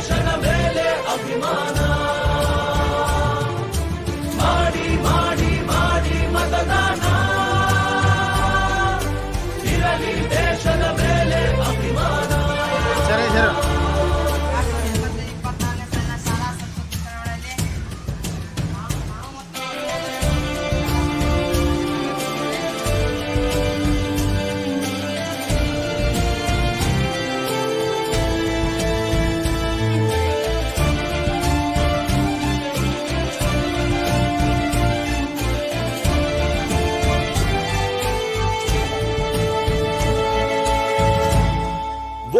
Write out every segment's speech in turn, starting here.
شنمل أخي مانا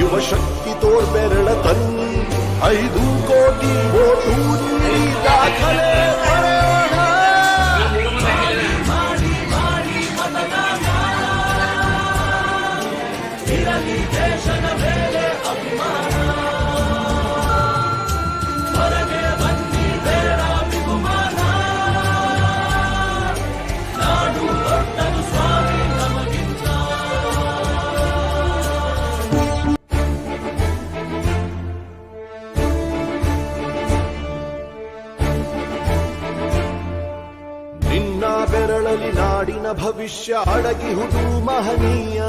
ಯುವ ಶಕ್ತಿ ತೋರ್ಬೆರಳ ತನ್ನಿ ಐದು ಕೋಟಿ ಓಟು ನೀಡಿ ಬೆರಳಲಿ ನಾಡಿನ ಭವಿಷ್ಯ ಅಡಗಿಹುದು ಮಹನೀಯ.